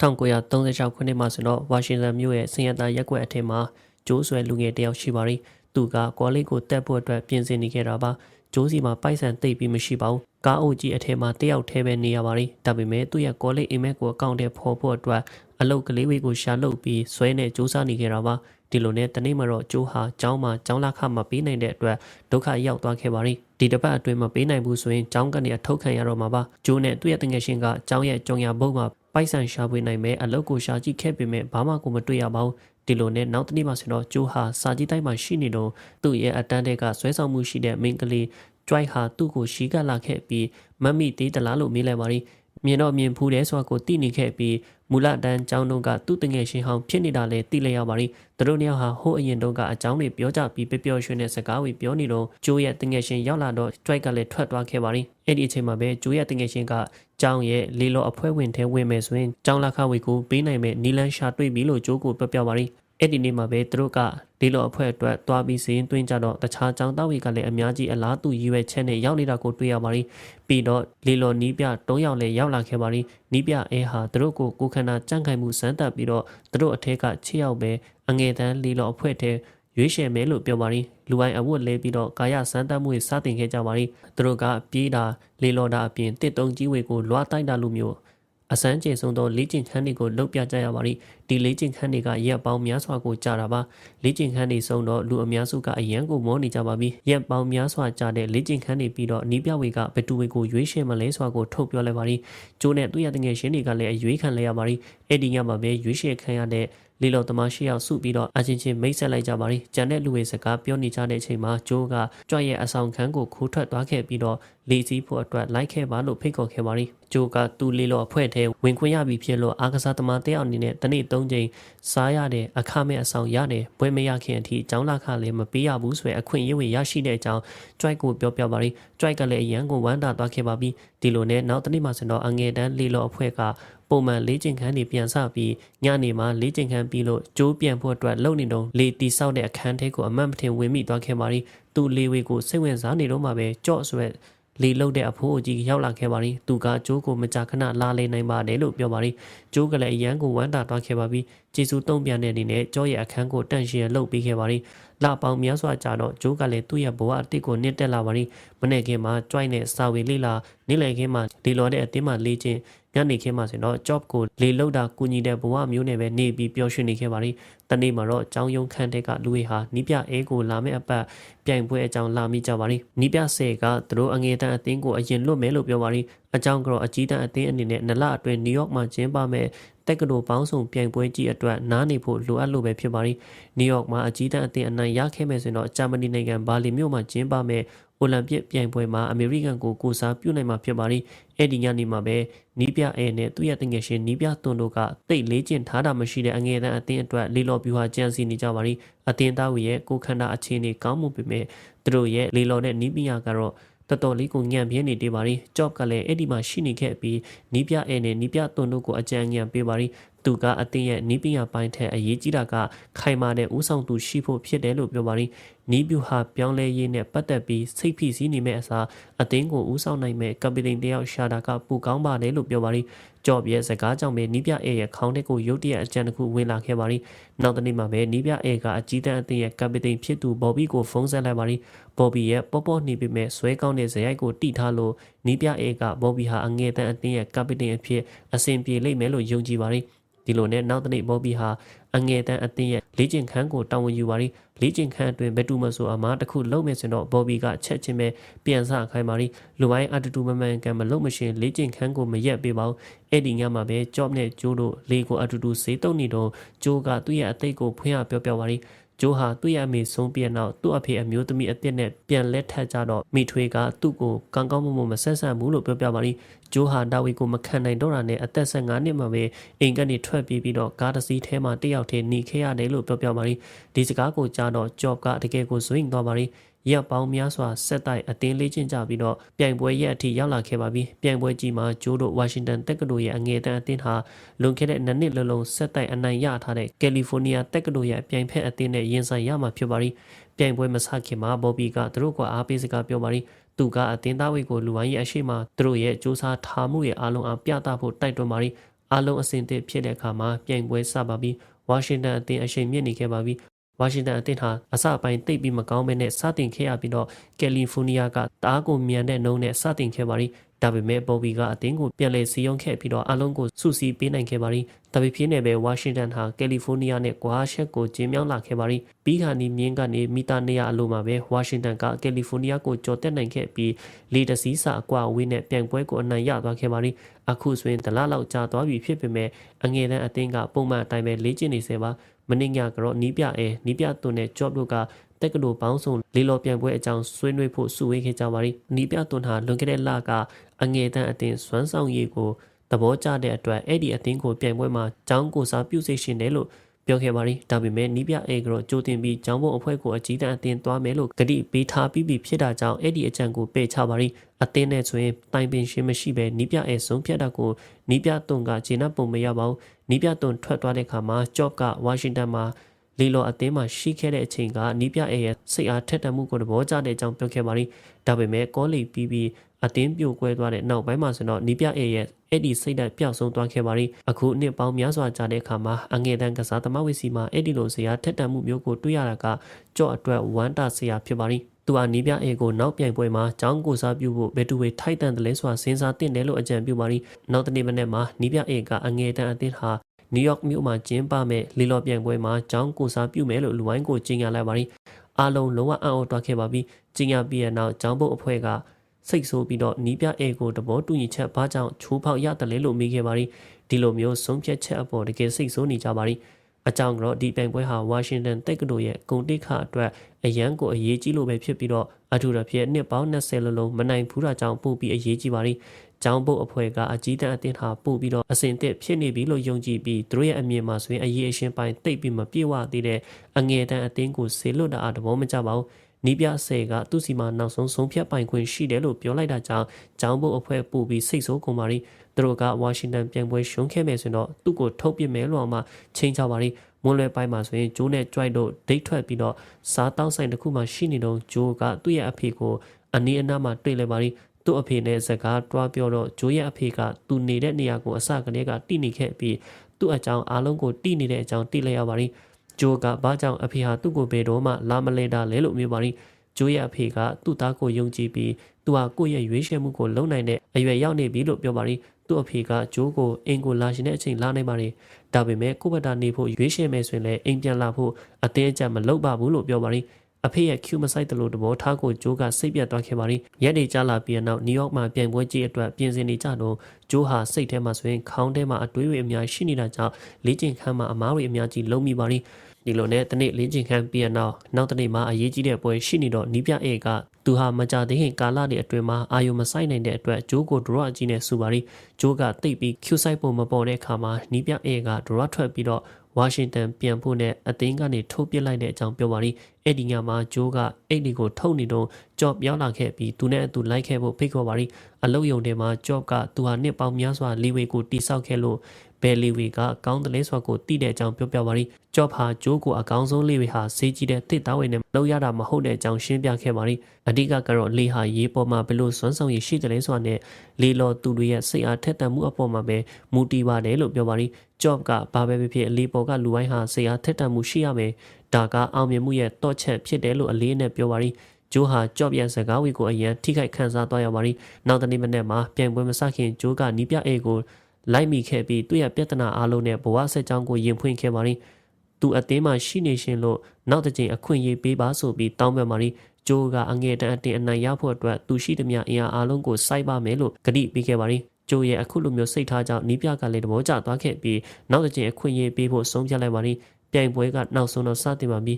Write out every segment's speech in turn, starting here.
1936ခုနှစ်မှာဆိုတော့ဝါရှင်တန်မြို့ရဲ့စင်ရတာရက်ကွက်အထက်မှာဂျိုးဆွဲလူငယ်တယောက်ရှိပါရီသူကကောလိပ်ကိုတက်ဖို့အတွက်ပြင်ဆင်နေခဲ့တာပါဂျိုးစီမှာပိုက်ဆံတိတ်ပြီးမရှိပါဘူးကားအုပ်ကြီးအထက်မှာတယောက်ထဲပဲနေရပါရီဒါပေမဲ့သူ့ရဲ့ကောလိပ်အိမ်မက်ကိုအကောင့်ထဲဖော်ဖို့အတွက်အလုတ်ကလေးဝေးကိုရှာလုပ်ပြီးဆွဲနဲ့စူးစမ်းနေခဲ့တာပါဒီလိုနဲ့တနေ့မှာတော့ကျိုးဟာကျောင်းမှာကျောင်းလာခမပေးနိုင်တဲ့အတွက်ဒုက္ခရောက်သွားခဲ့ပါရီဒီတစ်ပတ်အတွင်းမပေးနိုင်ဘူးဆိုရင်ကျောင်းကနေအထုတ်ခံရတော့မှာပါကျိုးနဲ့သူ့ရဲ့တငယ်ချင်းကကျောင်းရဲ့ကြုံရဘုတ်မှာ ပိုက်ဆံရှာဖွေနိုင်မဲ့အလုတ်ကိုရှာကြည့်ခဲ့ပေမဲ့ဘာမှကိုမတွေ့ရပါဘူးဒီလိုနဲ့နောက်တနေ့မှဆိုတော့ကျိုးဟာစာကြည့်တိုက်မှာရှိနေတော့သူ့ရဲ့အတန်းတဲ့ကဆွဲဆောင်မှုရှိတဲ့မိန်းကလေး joy ဟာသူ့ကိုရှီကလာခဲ့ပြီးမတ်မိသေးတလားလို့မေးလိုက်ပါရီမြင်တော့မြင်ဖူးတယ်ဆိုတာကိုသိနေခဲ့ပြီး မူလတန်းကျောင်းတုန်းကသူ့တငယ်ရှင်ဟောင်းဖြစ်နေတာလဲသိလိုက်ရပါရီသူတို့နှစ်ယောက်ဟာဟိုးအရင်တုန်းကအကြောင်းတွေပြောကြပြီးပျော်ပျော်ရွှင်တဲ့စကားတွေပြောနေတော့ကျိုးရဲ့တငယ်ရှင်ရောက်လာတော့ joy ကလည်းထွက်သွားခဲ့ပါရီအဲ့ဒီအချိန်မှာပဲကျိုးရဲ့တငယ်ရှင်ကကျောင်းရဲ့လေလောအဖွဲဝင်ထဲဝင်မယ်ဆိုရင်ကျောင်းလာခဝေကိုပေးနိုင်မဲ့နီလန်းရှာတွေ့ပြီလို့ကျိုးကိုပြောပြပါရီအဲ့ဒီနေ့မှာပဲသူတို့က ဒီလိုအဖွဲ့အတွက်တွားပြီးစရင်သွင်းကြတော့တခြားចောင်းသားတွေကလည်းအများကြီးအလားတူရည်ရွယ်ချက်နဲ့ရောက်နေတာကိုတွေ့ရပါရီပြီးတော့လီလော်နီးပြ၃ယောက်လည်းရောက်လာခဲ့ပါရီနီးပြအဲဟာသူတို့ကိုကိုခန္ဓာကြန့်ခိုင်မှုစမ်းသပ်ပြီးတော့သူတို့အထက်က6ယောက်ပဲအငယ်တန်းလီလော်အဖွဲ့ထဲရွေးချယ်မယ်လို့ပြောပါရီလူအိုင်အဝတ်လဲပြီးတော့ကာယစမ်းသပ်မှုတွေစတင်ခဲ့ကြပါရီသူတို့ကပြေးတာလေလော်တာအပြင်တစ်တုံးကြီးဝေကိုလွှားတိုက်တာလိုမျိုးအစမ်းကျေဆုံးသောလေ့ကျင့်ခန်းတွေကိုလုပ်ပြကြရပါလိဒီလေ့ကျင့်ခန်းတွေကရက်ပေါင်းများစွာကိုကြာတာပါလေ့ကျင့်ခန်းတွေဆုံးတော့လူအများစုကအရန်ကိုမောနေကြပါပြီရက်ပေါင်းများစွာကြာတဲ့လေ့ကျင့်ခန်းတွေပြီးတော့နီးပြဝေကဘယ်သူဝေကိုရွေးရှယ်မလဲဆိုတာကိုထုတ်ပြောလိုက်ပါလိကျိုးနဲ့သူ့ရတဲ့ငယ်ရှင်တွေကလည်းအရွေးခံလဲရပါလိအဲ့ဒီညမှာပဲရွေးရှယ်ခံရတဲ့လီလော်သမားရှိရောက်စုပြီးတော့အချင်းချင်းမိတ်ဆက်လိုက်ကြပါရီကြံတဲ့လူတွေစကားပြောနေကြတဲ့အချိန်မှာဂျိုးကကြွရဲ့အဆောင်ခန်းကိုခိုးထွက်သွားခဲ့ပြီးတော့လေစီးဖို့အတွက်လိုက်ခဲ့ပါလို့ဖိတ်ခေါ်ခဲ့ပါရီဂျိုးကသူ့လီလော်အဖွဲ့ထဲဝင်ခွင့်ရပြီဖြစ်လို့အာကစားသမားတယောက်အနေနဲ့တနေ့၃ချိန်စားရတဲ့အခမဲ့အဆောင်ရတယ်ဘွဲမရခင်အထိအကြောင်းလာခလည်းမပေးရဘူးဆိုရယ်အခွင့်အရေးဝင်ရရှိတဲ့အကြောင်းကြွိုက်ကိုပြောပြပါရီကြွိုက်ကလည်းအရန်ကိုဝမ်းသာသွားခဲ့ပါပြီဒီလိုနဲ့နောက်တနေ့မှဆိုတော့အငယ်တန်းလီလော်အဖွဲ့ကပုံမှန်လေးကျင်ခန်းတွေပြန်ဆပြီးညနေမှာလေးကျင်ခန်းပြီးလို့ကျိုးပြန်ဖို့အတွက်လုံနေတော့လေတီဆောက်တဲ့အခန်းထဲကိုအမတ်မထင်ဝင်မိသွားခဲ့ပါရီသူ့လေးဝေကိုစိတ်ဝင်စားနေတော့မှပဲကြော့ဆွဲ လေလုတ်တဲ့အဖိုးအကြီးရောက်လာခဲ့ပါရီသူကကျိုးကိုမကြာခဏလာလေနိုင်ပါတယ်လို့ပြောပါရီကျိုးကလည်းအရန်ကိုဝမ်းတာသွားခဲ့ပါပြီကျေစုတုံးပြန်တဲ့အနေနဲ့ကြောရဲ့အခန်းကိုတန့်ရှင်းလှုပ်ပေးခဲ့ပါရီလပေါင်းများစွာကြာတော့ကျိုးကလည်းသူ့ရဲ့ဘဝအတိတ်ကိုနစ်တက်လာပါရီမနေ့ကမှကြွိုက်နဲ့စာဝေလေးလာနေ့လည်ခင်းမှာဒီလော်တဲ့အတင်းမှလေးချင်း ညနေခင်းမှာဆိုတော့ job ကိုလေလောက်တာကူညီတဲ့ဘဝမျိုးနဲ့ပဲနေပြီးပျော်ရွှင်နေခဲ့ပါရီတနေ့မှာတော့ចောင်းယုံခန့်တဲ့ကလူတွေဟာနီးပြအဲကိုလာမဲ့အပတ်ပြိုင်ပွဲအကြောင်းလာမိကြပါရီနီးပြဆယ်ကသူတို့အငယ်တန်းအသင်းကိုအရင်လွတ်မယ်လို့ပြောပါရီအကြောင်းကတော့အကြီးတန်းအသင်းအနေနဲ့နလအတွင်းနယူးယောက်မှာကျင်းပမဲ့တက်ကတိုပေါင်းစုံပြိုင်ပွဲကြီးအတွက်နားနေဖို့လိုအပ်လို့ပဲဖြစ်ပါရီနယူးယောက်မှာအကြီးတန်းအသင်းအနိုင်ရခဲ့မယ်ဆိုရင်တော့ဂျာမနီနိုင်ငံဘာလင်မြို့မှာကျင်းပမဲ့အိုလံပစ်ပြိုင်ပွဲမှာအမေရိကန်ကိုကိုစားပြုနိုင်မှာဖြစ်ပါရီ အဲ့ဒီညနေမှာပဲနီးပြအဲနဲ့သူ့ရဲ့တငယ်ရှင်နီးပြသွန်တို့ကတိတ်လေးကျင်ထားတာမရှိတဲ့အငယ်တန်းအသင်းအတွက်လေလော်ပြူဟာကြံစီနေကြပါရီအသင်းသားဝရဲ့ကိုခန္ဓာအခြေအနေကောင်းမှုပေမဲ့သူတို့ရဲ့လေလော်နဲ့နီးပြကတော့တော်တော်လေးကိုညံပြင်းနေတေးပါရီကြော့ကလည်းအဲ့ဒီမှာရှိနေခဲ့ပြီးနီးပြအဲနဲ့နီးပြသွန်တို့ကိုအကြံဉာဏ်ပေးပါရီသူကအသင်းရဲ့နီးပြပိုင်းထက်အရေးကြီးတာကခိုင်မာတဲ့ဥဆောင်သူရှိဖို့ဖြစ်တယ်လို့ပြောပါရီ နီးပြဟာပြောင်းလဲရေးနဲ့ပတ်သက်ပြီးစိတ်ဖိစီးနေမဲ့အစားအသင်းကိုဥဆောင်နိုင်မဲ့ကပတိန်တယောက်ရှာတာကပူကောင်းပါတယ်လို့ပြောပါရီကြော့ပြဲစကားကြောင့်ပဲနီးပြအဲရဲ့ခေါင်းတက်ကိုရုတ်တရက်အကြံတစ်ခုဝင်လာခဲ့ပါရီနောက်တနေ့မှာပဲနီးပြအဲကအကြီးတန်းအသင်းရဲ့ကပတိန်ဖြစ်သူဘော်ဘီကိုဖုန်းဆက်လိုက်ပါရီဘော်ဘီရဲ့ပေါပေါနှီးပြီးမဲ့ဆွဲကောင်းတဲ့ဇယိုက်ကိုတိထားလို့နီးပြအဲကဘော်ဘီဟာအငယ်တန်းအသင်းရဲ့ကပတိန်အဖြစ်အဆင်ပြေလိမ့်မယ်လို့ယုံကြည်ပါရီ ဒီလိုနဲ့နောက်တနေ့ဘော်ဘီဟာအငယ်တန်းအသင်းရဲ့လေ့ကျင့်ခန်းကိုတာဝန်ယူပါရီလေ့ကျင့်ခန်းအတွင်းဘယ်သူမှဆိုအမားတစ်ခုလုံးမယ်ဆိုတော့ဘော်ဘီကချက်ချင်းပဲပြန်ဆခိုင်းပါရီလူပိုင်းအတူတူမမှန်ကန်မလုံးမရှင်လေ့ကျင့်ခန်းကိုမရက်ပေးပါဘူးအဲ့ဒီညမှာပဲကြော့နဲ့ကျိုးတို့လေကိုအတူတူစေးတုံနေတော့ကျိုးကသူ့ရဲ့အသိကိုဖွင့်ရပြောပြပါရီ ဂျိုးဟာသူ့ရဲ့အမေဆုံးပြနောက်သူ့အဖေအမျိုးသမီးအစ်စ်နဲ့ပြန်လက်ထပ်ကြတော့မိထွေကသူ့ကိုကောင်းကောင်းမွန်မွန်မဆက်ဆံဘူးလို့ပြောပြပါလိဂျိုးဟာဒါဝီကိုမခံနိုင်တော့တာနဲ့အသက်15နှစ်မှာပဲအိမ်ကနေထွက်ပြေးပြီးတော့ကားတစ်စီးထဲမှာတယောက်တည်းหนีခဲ့ရတယ်လို့ပြောပြပါလိဒီစကားကိုကြားတော့ job ကတကယ်ကိုဇွင့်သွားပါလိ ရက်ပေါင်းများစွာဆက်တိုက်အတင်းလေးချင်းကြပြီးတော့ပြိုင်ပွဲရက်အထိရောက်လာခဲ့ပါပြီပြိုင်ပွဲကြီးမှာဂျိုးတို့ဝါရှင်တန်တက္ကသိုလ်ရဲ့အငယ်တန်းအသင်းဟာလွန်ခဲ့တဲ့နှစ်နှစ်လုံးလုံးဆက်တိုက်အနိုင်ရထားတဲ့ကယ်လီဖိုးနီးယားတက္ကသိုလ်ရဲ့ပြိုင်ဖက်အသင်းနဲ့ရင်ဆိုင်ရမှာဖြစ်ပါရီပြိုင်ပွဲမစခင်မှာဘော်ဘီကသူတို့ကအားပေးစကားပြောပါရီသူကအသင်းသားဝေကိုလူဝိုင်းရဲ့အရှိမသူတို့ရဲ့စူးစမ်းထားမှုရဲ့အားလုံးအားပြသဖို့တိုက်တွန်းပါရီအားလုံးအဆင်သင့်ဖြစ်တဲ့အခါမှာပြိုင်ပွဲစပါပြီးဝါရှင်တန်အသင်းအရှိန်မြင့်နေခဲ့ပါပြီ ဝါရှင်တန်အသင်းဟာအစပိုင်းတိတ်ပြီးမကောင်းဘဲနဲ့စတင်ခဲ့ရပြီးတော့ကယ်လီဖိုးနီးယားကတားကိုမြန်တဲ့နှုံးနဲ့စတင်ခဲ့ပါရီဒါပေမဲ့ဘော်ဘီကအသင်းကိုပြန်လည်စီယုံခဲ့ပြီးတော့အလုံးကိုစုစည်းပေးနိုင်ခဲ့ပါရီဒါပေဖြစ်နေပဲဝါရှင်တန်ဟာကယ်လီဖိုးနီးယားနဲ့ကွာရှက်ကိုကျင်းမြောင်းလာခဲ့ပါရီပြီးခါနီမြင်းကနေမီတာ200အလိုမှာပဲဝါရှင်တန်ကကယ်လီဖိုးနီးယားကိုကြော်တက်နိုင်ခဲ့ပြီးလေတစည်းစာအကွာအဝေးနဲ့ပြိုင်ပွဲကိုအနိုင်ရသွားခဲ့ပါရီအခုဆိုရင်ဒလလောက်ကြာသွားပြီဖြစ်ပေမဲ့အငယ်တန်းအသင်းကပုံမှန်အတိုင်းပဲလေ့ကျင့်နေစေပါ မင်းညကတော့နီးပြအဲနီးပြသွန်းတဲ့ job တို့ကတက်ကလို့ပေါင်းစုံလေးလော်ပြန်ပွဲအကြောင်းဆွေးနွေးဖို့စုဝေးခဲ့ကြပါရီနီးပြသွန်းဟာလွန်ခဲ့တဲ့လကအငယ်တန်းအသင်းစွမ်းဆောင်ရည်ကိုသဘောကျတဲ့အတွက်အဲ့ဒီအသင်းကိုပြန်ပွဲမှာကျောင်းကိုစားပြုစိတ်ရှင်တယ်လို့ ပြောခဲ့ပါရီဒါပေမဲ့နီးပြအေကတော့ကြိုတင်ပြီးကျောင်းပုံအဖွဲ့ကိုအကြီးတန်းအသင်းသွားမယ်လို့ကတိပေးထားပြီးပြီဖြစ်တာကြောင့်အဲ့ဒီအကြံကိုပယ်ချပါရီအသင်းနဲ့ဆိုရင်တိုင်ပင်ရှင်းမရှိပဲနီးပြအေဆုံးဖြတ်တာကိုနီးပြသွန်ကဂျင်းနပုံမရပါဘူးနီးပြသွန်ထွက်သွားတဲ့အခါမှာကြော့ကဝါရှင်တန်မှာလီလော်အသင်းမှာရှိခဲ့တဲ့အချိန်ကနီးပြအေရဲ့စိတ်အားထက်သန်မှုကိုသဘောကျတဲ့အကြောင်းပြောခဲ့ပါရီဒါပေမဲ့ကောလီပြီးပြီးအသင်းပြိုကွဲသွားတဲ့နောက်ပိုင်းမှာဆိုတော့နီးပြအေရဲ့ အဲ့ဒီစိတ်ဓာတ်ပျောက်ဆုံးသွားခဲ့ပါရီအခုနှစ်ပေါင်းများစွာကြာတဲ့အခါမှာအငယ်တန်းကစားသမားဝီစီမှာအဲ့ဒီလိုဇရာထက်တန်မှုမျိုးကိုတွေ့ရတာကကြော့အတွက်ဝမ်းတာစရာဖြစ်ပါရီသူဟာနီးပြအေကိုနောက်ပြိုင်ပွဲမှာចောင်းကိုစားပြုဖို့ဘယ်သူဝေထိုက်တန်တယ်လဲဆိုတာစဉ်းစားသင့်တယ်လို့အကြံပြုပါရီနောက်တနေ့မနေ့မှာနီးပြအေကအငယ်တန်းအသင်းဟာနယူးယောက်မြို့မှာကျင်းပမဲ့လီလော်ပြိုင်ပွဲမှာចောင်းကိုစားပြုမယ်လို့လူဝိုင်းကိုကြေညာလိုက်ပါရီအားလုံးလုံးဝအံ့ဩသွားခဲ့ပါပြီကြေညာပြီးတဲ့နောက်ចောင်းဘုတ်အဖွဲ့က စိတ်ဆိုးပြီးတော့နီးပြအဲကိုတဘောတူညီချက်ဘာကြောင့်ချိုးဖောက်ရတယ်လဲလို့မေးခဲ့ပါရီဒီလိုမျိုးဆုံးဖြတ်ချက်အပေါ်တကယ်စိတ်ဆိုးနေကြပါရီအကြောင်းကတော့ဒီပြိုင်ပွဲဟာဝါရှင်တန်တက္ကသိုလ်ရဲ့ဂုံတိခအတွက်အရန်ကိုအရေးကြီးလို့ပဲဖြစ်ပြီးတော့အထူးသဖြင့်နှစ်ပေါင်း20လလုံးမနိုင်ဘူးတာကြောင့်ပို့ပြီးအရေးကြီးပါရီကျောင်းပုတ်အဖွဲ့ကအကြီးတန်းအသင်းဟာပို့ပြီးတော့အစဉ်သက်ဖြစ်နေပြီလို့ယုံကြည်ပြီးသူတို့ရဲ့အမြင်မှာဆိုရင်အရေးအရှင်းပိုင်းတိတ်ပြီးမပြေဝသေးတဲ့အငယ်တန်းအသင်းကိုဆေလွတ်တာအတဘောမကြပါဘူး နီးပြဆယ်ကသူ့စီမှာနောက်ဆုံးဆုံးဖြတ်ပိုင်ခွင့်ရှိတယ်လို့ပြောလိုက်တာကြောင့်ကျောင်းပုတ်အဖွဲ့ပို့ပြီးစိတ်ဆိုးကုန်ပါရီသူတို့ကဝါရှင်တန်ပြန်ပွဲရှုံးခဲ့မယ်ဆိုတော့သူ့ကိုထုတ်ပစ်မယ်လို့မှချိန်ချပါရီမွန်းလွယ်ပိုင်းမှာဆိုရင်ဂျိုးနဲ့ကြွိုက်တို့ဒိတ်ထွက်ပြီးတော့စားတောက်ဆိုင်တစ်ခုမှရှိနေတော့ဂျိုးကသူ့ရဲ့အဖေကိုအနီးအနားမှာတွေ့လဲပါရီသူ့အဖေနဲ့စကားတွားပြောတော့ဂျိုးရဲ့အဖေကသူနေတဲ့နေရာကိုအစကတည်းကတိနေခဲ့ပြီးသူ့အကြောင်းအားလုံးကိုတိနေတဲ့အကြောင်းတိလိုက်ရပါရီ ဂျိုးကဘာကြောင့်အဖေဟာသူ့ကိုဘယ်တော့မှလာမလဲတာလဲလို့မျိုးပါရီဂျိုးရဲ့အဖေကသူ့သားကိုယုံကြည်ပြီးသူဟာကိုယ့်ရဲ့ရွေးချယ်မှုကိုလုံနိုင်တဲ့အရွယ်ရောက်နေပြီလို့ပြောပါရီသူ့အဖေကဂျိုးကိုအင်ကိုလာရှင်တဲ့အချိန်လာနိုင်ပါရီဒါပေမဲ့ကိုယ့်ဘက်ကနေဖို့ရွေးချယ်မယ်ဆိုရင်လည်းအိမ်ပြန်လာဖို့အသေးအကျမလုပ်ပါဘူးလို့ပြောပါရီ အဖေရဲ့ Q မဆိုင်တလို့တဘောထားကိုဂျိုးကစိတ်ပြတ်သွားခဲ့ပါရီရက်နေကြလာပြီးနောက်နယူးယောက်မှာပြန်ပွဲကြီးအတွက်ပြင်ဆင်နေကြတော့ဂျိုးဟာစိတ်ထဲမှာဆိုရင်ခေါင်းထဲမှာအတွေးတွေအများရှိနေတာကြောင့်လေ့ကျင့်ခန်းမှာအမားတွေအများကြီးလုံးမိပါရီဒီလိုနဲ့တနေ့လင်းချင်ခန်းပြီးနောက်နောက်တနေ့မှာအရေးကြီးတဲ့ပွဲရှိနေတော့နီးပြအေကသူဟာမကြသေးခင်ကာလတွေအတွင်းမှာအာယုံမဆိုင်နိုင်တဲ့အတွက်ဂျိုးကိုဒရော့အကြီးနဲ့စူပါရီဂျိုးကတိတ်ပြီး Q ဆိုင်ပုံမပေါ်တဲ့အခါမှာနီးပြအေကဒရော့ထွက်ပြီးတော့ ဝါရှင်တန်ပြန်ဖို့နဲ့အသင်းကနေထုတ်ပစ်လိုက်တဲ့အကြောင်းပြောပါရီအဲ့ဒီညမှာဂျိုးကအိတ်ဒီကိုထုတ်နေတော့ကြော့ပြောင်းလာခဲ့ပြီးသူနဲ့အတူလိုက်ခဲ့ဖို့ဖိတ်ခေါ်ပါရီအလုတ်ယုံထဲမှာကြော့ကသူဟာနှစ်ပေါင်းများစွာလီဝေကိုတိဆောက်ခဲ့လို့ ဘယ်လီဝေကကောင်းတယ်လဲဆိုကိုတိတဲ့အကြောင်းပြောပြပါရီကြော့ဟာဂျိုးကိုအကောင်းဆုံးလီဝေဟာစေးကြီးတဲ့တစ်သားဝင်နဲ့လောက်ရတာမဟုတ်တဲ့အကြောင်းရှင်းပြခဲ့ပါရီအဓိကကတော့လေဟာရေးပေါ်မှာဘယ်လိုစွမ်းဆောင်ရည်ရှိတယ်လဲဆိုတာနဲ့လေလော်သူတွေရဲ့စိတ်အားထက်သန်မှုအပေါ်မှာပဲမူတည်ပါတယ်လို့ပြောပါရီ job ကဘာပဲဖြစ်ဖြစ်အလေးပေါ်ကလူတိုင်းဟာစိတ်အားထက်သန်မှုရှိရမယ်ဒါကအောင်မြင်မှုရဲ့တော့ချက်ဖြစ်တယ်လို့အလေးနဲ့ပြောပါရီဂျိုးဟာကြော့ပြန်စကားဝေကိုအရန်ထိခိုက်ခံစားသွားရပါရီနောက်တနေ့မနေ့မှာပြန်ပွဲမစခင်ဂျိုးကနီးပြအေကို လိုက်မိခဲ့ပြီးသူ့ရဲ့ပြဿနာအားလုံးနဲ့ဘဝဆက်ကြောင်းကိုရင်ဖွင့်ခဲ့ပါရီသူအသင်းမှာရှိနေရှင်လို့နောက်တစ်ချိန်အခွင့်အရေးပေးပါဆိုပြီးတောင်းပန်ပါရီဂျိုးကအငယ်တန်းအတင်အနိုင်ရဖို့အတွက်သူရှိသမျှအင်အားအားလုံးကိုစိုက်ပါမယ်လို့ကတိပေးခဲ့ပါရီကျိုးရဲ့အခုလိုမျိုးစိတ်ထားကြောင့်နီးပြကလည်းသဘောကျသွားခဲ့ပြီးနောက်တစ်ချိန်အခွင့်အရေးပေးဖို့ဆုံးဖြတ်လိုက်ပါရီပြိုင်ပွဲကနောက်ဆုံးတော့စတင်ပါပြီ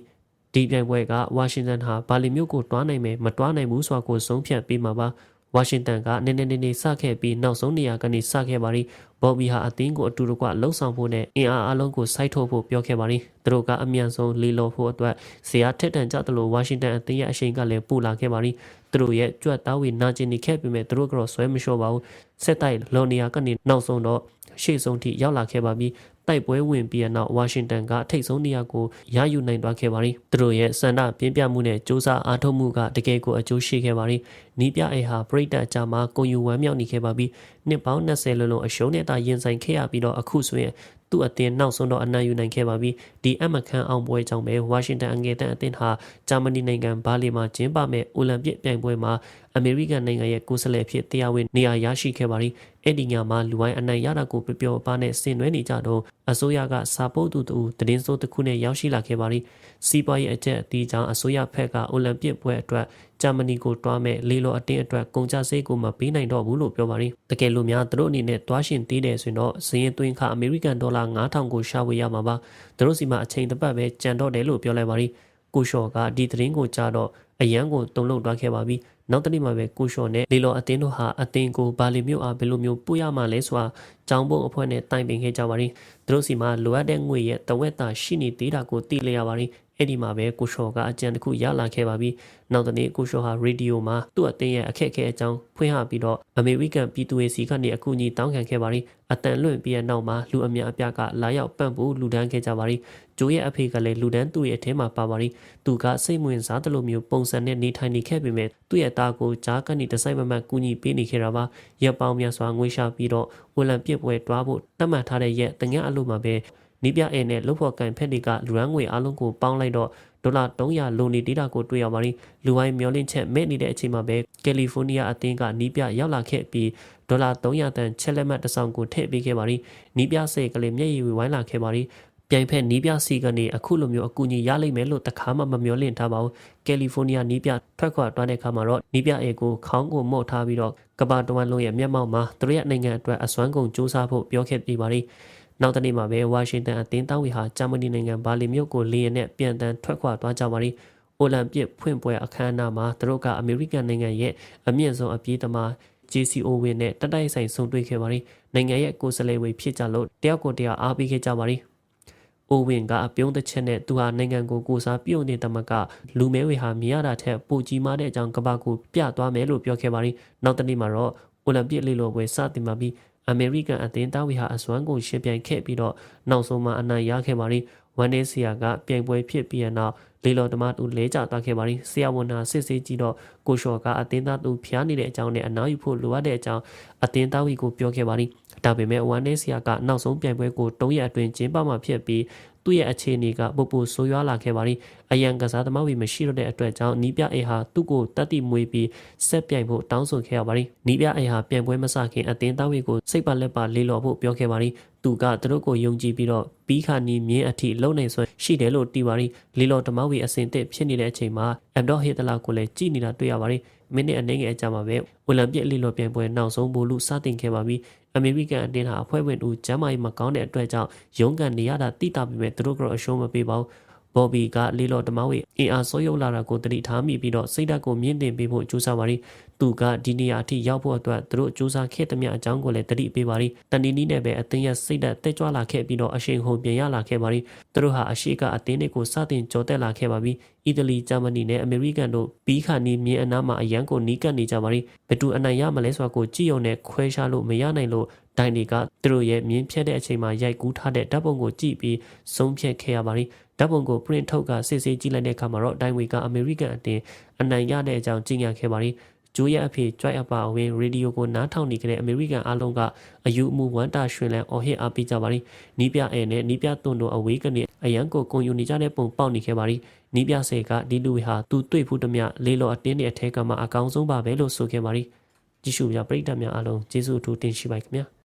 ဒီပြိုင်ပွဲကဝါရှင်တန်ဟာဘာလီမြို့ကိုတွားနိုင်မယ်မတွားနိုင်ဘူးဆိုတာကိုဆုံးဖြတ်ပေးမှာပါ ဝါရှင်တန်ကနည်းနည်းနည်းနည်းစခဲ့ပြီးနောက်ဆုံးနေရာကနေစခဲ့ပါရီဘော်ဘီဟာအသင်းကိုအတူတကွလှုပ်ဆောင်ဖို့နဲ့အင်အားအလုံးကိုစိုက်ထုတ်ဖို့ပြောခဲ့ပါရီသူတို့ကအမြန်ဆုံးလီလော်ဖို့အတွက်ဇေယျထက်တန်ကြသလိုဝါရှင်တန်အသင်းရဲ့အရှိန်ကလည်းပိုလာခဲ့ပါရီသူတို့ရဲ့ကြွက်သားဝေနာကျင်နေခဲ့ပေမဲ့သူတို့ကတော့ဆွဲမလျှော့ပါဘူးဆက်တိုက်လော်နီယာကနေနောက်ဆုံးတော့ရှေ့ဆုံးထိရောက်လာခဲ့ပါပြီတိုက်ပွဲဝင်ပြီးတဲ့နောက်ဝါရှင်တန်ကထိတ်ဆုံးနေရာကိုရယူနိုင်သွားခဲ့ပါတယ်သူတို့ရဲ့စန္ဒပြင်းပြမှုနဲ့စ조사အားထုတ်မှုကတကယ်ကိုအကျိုးရှိခဲ့ပါတယ် နီးပြအိဟာပရိသတ်အကြမှာကိုယူဝမ်းမြောက်နေခဲ့ပါပြီးနှစ်ပေါင်း20လုံးလုံးအရှုံးနဲ့တာရင်ဆိုင်ခဲ့ရပြီးတော့အခုဆိုရင်သူ့အသင်းနောက်ဆုံးတော့အနိုင်ယူနိုင်ခဲ့ပါပြီဒီအမခန်းအောင်ပွဲကြောင့်ပဲဝါရှင်တန်အငယ်တန်းအသင်းဟာဂျာမနီနိုင်ငံဘာလီမှာကျင်းပမဲ့အိုလံပစ်ပြိုင်ပွဲမှာအမေရိကန်နိုင်ငံရဲ့ကိုယ်စားလှယ်ဖြစ်တရားဝင်နေရာရရှိခဲ့ပါပြီအဲ့ဒီညမှာလူဝိုင်းအနိုင်ရတာကိုပျော်ပျော်ပါနဲ့ဆင်နွှဲနေကြတော့အစိုးရကစာပုတ်သူတူတည်င်းစိုးတစ်ခုနဲ့ရောက်ရှိလာခဲ့ပါပြီစီးပွားရေးအကျက်အတီးကြောင့်အစိုးရဖက်ကအိုလံပစ်ပွဲအတွက်ဂျာမနီကိုတွားမဲ့လေလော်အတင်းအတွက်ကုန်ကျစရိတ်ကိုမပေးနိုင်တော့ဘူးလို့ပြောပါတယ်တကယ်လို့များသူတို့အနေနဲ့တွားရှင်သေးတယ်ဆိုရင်တော့ဇင်းရင်သွင်းခအမေရိကန်ဒေါ်လာ9000ကိုရှာဝေရမှာပါသူတို့စီမှာအချိန်တစ်ပတ်ပဲကြံတော့တယ်လို့ပြောလိုက်ပါတယ်ကိုရှော့ကဒီသတင်းကိုကြားတော့ အရန်ကိုတုံ့လုံတွားခဲ့ပါပြီနောက်တနေ့မှာပဲကိုရှော့နဲ့လေလော်အတင်းတို့ဟာအတင်းကိုဘာလီမျိုးအားဘယ်လိုမျိုးပို့ရမှာလဲဆိုတာကြောင်းပုံအဖွဲ့နဲ့တိုင်ပင်ခဲ့ကြပါရီသူတို့စီမှာလိုအပ်တဲ့ငွေရဲ့တဝက်တာရှိနေသေးတာကိုသိလျက်ပါရီအဲ့ဒီမှာပဲကိုရှော့ကအကြံတစ်ခုရလာခဲ့ပါပြီနောက်တနေ့ကိုရှော့ဟာရေဒီယိုမှာသူ့အတင်းရဲ့အခက်အခဲအကြောင်းဖွင့်ဟပြီးတော့အမေရိကန်ပြည်သူတွေစီကနေအကူအညီတောင်းခံခဲ့ပါရီအတန်လွင့်ပြီးတဲ့နောက်မှာလူအများအပြားကလာရောက်ပံ့ပိုးလူဒန်းခဲ့ကြပါရီဂျိုးရဲ့အဖေကလည်းလူဒန်းသူ့ရဲ့အထဲမှာပါပါရီသူကစိတ်ဝင်စားတယ်လို့မျိုးပုံစံနဲ့နေထိုင်နေခဲ့ပေမဲ့သူ့ရဲ့သားကိုကြားကနေတစိုက်မမတ်ကူညီပေးနေခဲ့တာပါရက်ပေါင်းများစွာငွေရှာပြီးတော့ဝလံပစ်ပွဲတွားဖို့တတ်မှတ်ထားတဲ့ရက်တငက်အလို့မှာပဲနီးပြအဲနဲ့လှုပ်ဖို့ကန်ဖက်တွေကလူရန်ငွေအလုံးကိုပေါင်းလိုက်တော့ဒေါ်လာ300လိုနေဒေတာကိုတွေ့ရပါရီလူဝိုင်းမျောလင့်ချက်မဲ့နေတဲ့အချိန်မှာပဲကယ်လီဖိုးနီးယားအသင်းကနီးပြရောက်လာခဲ့ပြီးဒေါ်လာ300တန်ချက်လက်မှတ်တစ်စောင်ကိုထည့်ပေးခဲ့ပါရီနီးပြစိတ်ကလေးမျက်ရည်ဝိုင်းလာခဲ့ပါရီ ပြိုင်ဖက်နီးပြစီကနေအခုလိုမျိုးအကူအညီရလိမ့်မယ်လို့တခါမှမမျှော်လင့်ထားပါဘူးကယ်လီဖိုးနီးယားနီးပြထွက်ခွာသွားတဲ့အခါမှာတော့နီးပြအေကိုခေါင်းကိုမော့ထားပြီးတော့ကဘာတဝန်လုံးရဲ့မျက်မှောက်မှာသူတို့ရဲ့နိုင်ငံအတွက်အစွမ်းကုန်စူးစမ်းဖို့ပြောခဲ့ပြီးပါရီနောက်တနေ့မှာပဲဝါရှင်တန်အသင်းသားဝေဟာဂျာမနီနိုင်ငံဘာလီမြို့ကိုလေယာဉ်နဲ့ပြန်တန်းထွက်ခွာသွားကြပါရီအိုလံပစ်ဖွင့်ပွဲအခမ်းအနားမှာသူတို့ကအမေရိကန်နိုင်ငံရဲ့အမြင့်ဆုံးအပြေးသမား JCO ဝင်နဲ့တတိုက်ဆိုင်ဆုံတွေ့ခဲ့ပါရီနိုင်ငံရဲ့ကိုယ်စားလှယ်ဝေဖြစ်ကြလို့တယောက်ကိုတယောက်အားပေးခဲ့ကြပါရီ အိုဝင်ကအပြုံးတစ်ချက်နဲ့သူဟာနိုင်ငံကိုကိုစားပြုတ်နေတမကလူမဲဝေဟာမြင်ရတာထက်ပိုကြီးမားတဲ့အကြောင်းကဘာကိုပြသွားမယ်လို့ပြောခဲ့ပါရီနောက်တနေ့မှာတော့အိုလံပစ်လေလိုပွဲစတင်မှာပြီးအမေရိကန်အသင်းသားဝေဟာအစွမ်းကုန်ရှင်ပြိုင်ခဲ့ပြီးတော့နောက်ဆုံးမှာအနိုင်ရခဲ့ပါရီဝန်နေစီယာကပြိုင်ပွဲဖြစ်ပြီးတဲ့နောက် လေလော်တမတူလဲကျသွားခဲ့ပါရီဆရာဝန်နာစစ်ဆေးကြည့်တော့ကိုရှော်ကအတင်းသားသူဖျားနေတဲ့အကြောင်းနဲ့အနားယူဖို့လိုအပ်တဲ့အကြောင်းအတင်းသားဝီကိုပြောခဲ့ပါရီဒါပေမဲ့ဝန်နေစီယာကနောက်ဆုံးပြိုင်ပွဲကို၃ရက်အတွင်းကျင်းပမှာဖြစ်ပြီး သူ့ရဲ့အခြေအနေကပုပ်ပိုဆိုးရွားလာခဲ့ပါရီအယံကစားသမားဝီမရှိတော့တဲ့အတွက်ကြောင့်နီးပြအေဟာသူ့ကိုတတ်တိမွေးပြီးဆက်ပြိုင်ဖို့တောင်းဆိုခဲ့ရပါရီနီးပြအေဟာပြိုင်ပွဲမစခင်အတင်းသားဝီကိုစိတ်ပါလက်ပါလေးလော်ဖို့ပြောခဲ့ပါရီသူကသူတို့ကိုယုံကြည်ပြီးတော့ဘီခါနီမြင်းအထိလုံနေဆွဲရှိတယ်လို့တီပါရီလီလော်တမောက်ဝီအစင်သစ်ဖြစ်နေတဲ့အချိန်မှာအမ်ဒေါဟီတလာကိုလည်းကြည်နေတာတွေ့ရပါရီမိနစ်အနည်းငယ်အကြာမှာပဲအိုလံပစ်လီလော်ပြိုင်ပွဲနောက်ဆုံးဘိုလ်လူစတင်ခဲ့ပါပြီ အမေရိကန်အတင်းဟာအဖွဲ့ဝင်တူကျမ်းမာရေးမကောင်းတဲ့အတွက်ကြောင့်ရုန်းကန်နေရတာတိတာပေမဲ့သူတို့ကတော့အရှုံးမပေးပါဘူး ဘော်ဘီကလီလော်တမောက်ဝေအင်အားဆိုးရုပ်လာတာကိုတတိထားမိပြီးတော့စိတ်ဓာတ်ကိုမြင့်တင်ပေးဖို့ကြိုးစားပါရီသူကဒီနေရာအထိရောက်ဖို့အတွက်သူတို့ကြိုးစားခဲ့သမျှအကြောင်းကိုလည်းတတိပေးပါရီတန်နီနီနဲ့ပဲအသင်းရဲ့စိတ်ဓာတ်တက်ကြွလာခဲ့ပြီးတော့အရှိန်ဟုန်ပြန်ရလာခဲ့ပါရီသူတို့ဟာအရှိကအသင်းတွေကိုစတင်ကြော်တက်လာခဲ့ပါပြီအီတလီဂျာမနီနဲ့အမေရိကန်တို့ပြီးခါနီမြင်းအနားမှာအရန်ကိုနီးကပ်နေကြပါရီဘယ်သူအနိုင်ရမလဲဆိုတာကိုကြည့်ရုံနဲ့ခွဲခြားလို့မရနိုင်လို့ဒိုင်တွေကသူတို့ရဲ့မြင်းဖြတ်တဲ့အချိန်မှာရိုက်ကူးထားတဲ့ဓာတ်ပုံကိုကြည့်ပြီးဆုံးဖြတ်ခဲ့ရပါရီ ဓာတ်ပုံကို print ထုတ်ကစစ်ဆေးကြည့်လိုက်တဲ့အခါမှာတော့ဒိုင်ဝေကအမေရိကန်အတင်းအနိုင်ရတဲ့အကြောင်းကြေညာခဲ့ပါရီဂျိုးရဲ့အဖေကြွိုက်အပါအဝင်ရေဒီယိုကိုနားထောင်နေကြတဲ့အမေရိကန်အားလုံးကအယူအမှုဝမ်းတာရွှင်လန်းအော်ဟစ်အားပေးကြပါရီနီးပြအဲနဲ့နီးပြသွန်တို့အဝေးကနေအရန်ကိုကွန်ယူနေကြတဲ့ပုံပေါက်နေခဲ့ပါရီနီးပြဆဲကဒီလူဟာသူတွေ့ဖူးသည်မလေးလော်အတင်းတဲ့အထက်ကမှအကောင်းဆုံးပါပဲလို့ဆိုခဲ့ပါရီကြည့်ရှုပြပရိသတ်များအားလုံးကျေးဇူးအထူးတင်ရှိပါခင်ဗျာ